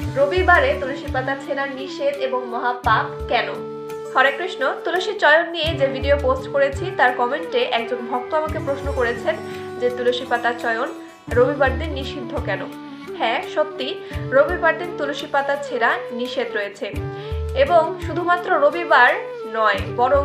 রবিবারে তুলসী পাতা ছেঁড়ার নিষেধ এবং মহাপাপ কেন? হরে কৃষ্ণ, তুলসী চয়ন নিয়ে যে ভিডিও পোস্ট করেছি, তার কমেন্টে একজন ভক্ত আমাকে প্রশ্ন করেছেন যে তুলসী পাতা চয়ন রবিবার দিন নিষিদ্ধ কেন? হ্যাঁ সত্যি, রবিবার দিন তুলসী পাতা ছেঁড়া নিষেধ রয়েছে। এবং শুধুমাত্র রবিবার নয়, বরং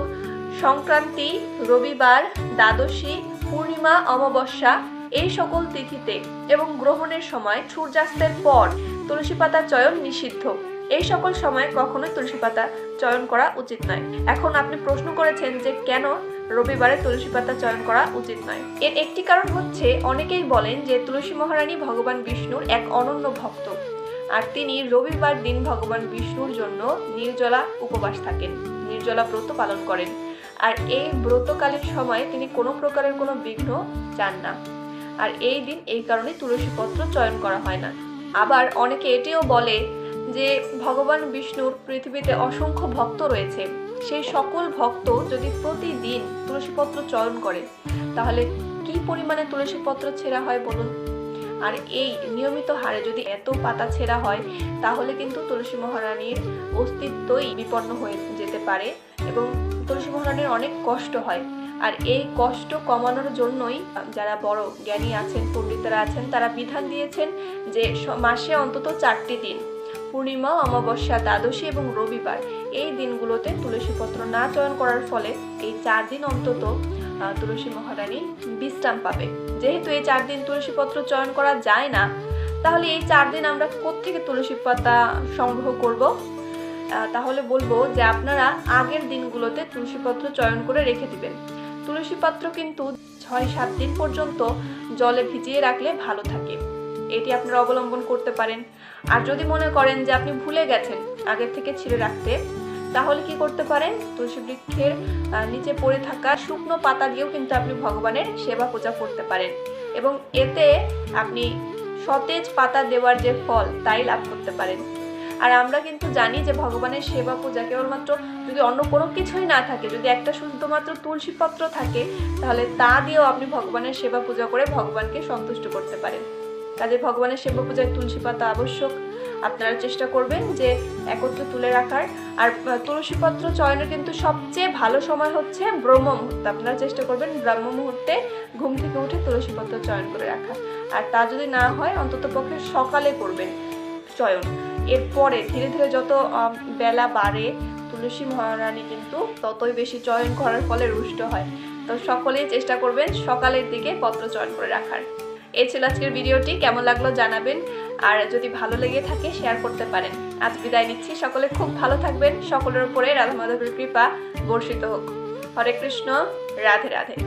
সংক্রান্তি, রবিবার, দ্বাদশী, পূর্ণিমা, অমাবস্যা, এই সকল তিথিতে এবং গ্রহণের সময় সূর্যাস্তের পর তুলসী পাতা চয়ন নিষিদ্ধ। এই সকল সময় কখনোই তুলসী পাতা চয়ন করা উচিত নয়। এখন আপনি প্রশ্ন করেছেন যে কেন রবিবারে তুলসী পাতা চয়ন করা উচিত নয়? এর একটি কারণ হচ্ছে, অনেকেই বলেন যে তুলসী মহারানী ভগবান বিষ্ণুর এক অনন্য ভক্ত। আর তিনি রবিবার দিন ভগবান বিষ্ণুর জন্য নির্জলা উপবাস থাকেন, নির্জলা ব্রত পালন করেন। আর এই ব্রতকালীন সময়ে তিনি কোনো প্রকারের কোনো বিঘ্ন চান না। আর এই দিন এই কারণে তুলসী পত্র চয়ন করা হয় না। আবার অনেকে এটিও বলে যে ভগবান বিষ্ণুর পৃথিবীতে অসংখ্য ভক্ত রয়েছে। সেই সকল ভক্ত যদি প্রতিদিন তুলসীপত্র চয়ন করে, তাহলে কি পরিমাণে তুলসীপত্র ছেঁড়া হয় বলুন? আর এই নিয়মিত হারে যদি এত পাতা ছেঁড়া হয়, তাহলে কিন্তু তুলসী মহারানীর অস্তিত্বই বিপন্ন হয়ে যেতে পারে এবং তুলসী মহারানীর অনেক কষ্ট হয়। আর এই কষ্ট কমানোর জন্যই যারা বড় জ্ঞানী আছেন, পণ্ডিতরা আছেন, তারা বিধান দিয়েছেন যে মাসে অন্তত চারটি দিন, পূর্ণিমা, অমাবস্যা, দ্বাদশী এবং রবিবার। এই দিনগুলোতে তুলসী পত্র না চয়ন করার ফলে এই চার দিন অন্তত তুলসী মহারানী বিশ্রাম পাবে। যেহেতু এই চার দিন তুলসী পত্র চয়ন করা যায় না, তাহলে এই চার দিন আমরা কোত্থেকে তুলসী পাতা সংগ্রহ করব? তাহলে বলব যে আপনারা আগের দিনগুলোতে তুলসী পত্র চয়ন করে রেখে দিবেন। তুলসী পাত্র কিন্তু ছয়, সাত দিন পর্যন্ত জলে ভিজিয়ে রাখলে ভালো থাকে। এটি আপনারা অবলম্বন করতে পারেন। আর যদি মনে করেন যে আপনি ভুলে গেছেন আগের থেকে ছিঁড়ে রাখতে, তাহলে কি করতে পারেন? তুলসী বৃক্ষের নিচে পড়ে থাকা শুকনো পাতা দিয়েও কিন্তু আপনি ভগবানের সেবা পূজা করতে পারেন। এবং এতে আপনি সতেজ পাতা দেওয়ার যে ফল, তাই লাভ করতে পারেন। আর আমরা কিন্তু জানি যে ভগবানের সেবা পূজা কেবলমাত্র যদি অন্য কোনো কিছুই না থাকে যদি একটা শুধুমাত্র তুলসী পত্র থাকে তাহলে তা দিয়েও আপনি ভগবানের সেবা পূজা করে ভগবানকে সন্তুষ্ট করতে পারেন। কাজে ভগবানের সেবা পূজায় তুলসী পাতা আবশ্যক। আপনারা চেষ্টা করবেন যে একত্রে তুলে রাখার। আর আহ, তুলসী পত্র চয়নের কিন্তু সবচেয়ে ভালো সময় হচ্ছে ব্রহ্ম মুহূর্ত। আপনারা চেষ্টা করবেন ব্রহ্ম মুহূর্তে ঘুম থেকে উঠে তুলসী পত্র চয়ন করে রাখা আর তা যদি না হয় অন্তত পক্ষে সকালে করবেন চয়ন। এরপরে ধীরে ধীরে যত বেলা বাড়ে, তুলসী মহারানী কিন্তু ততই বেশি চয়ন করার ফলে রুষ্ট হয়। তো সকলেই চেষ্টা করবেন সকালের দিকে পত্র চয়ন করে রাখার। এই ছিল আজকের ভিডিওটি। কেমন লাগল জানাবেন। আর যদি ভালো লেগে থাকে শেয়ার করতে পারেন। আজ বিদায় নিচ্ছি। সকলে খুব ভালো থাকবেন। সকলের উপরে রাধা মাধবের কৃপা বর্ষিত হোক। হরে কৃষ্ণ। রাধে রাধে।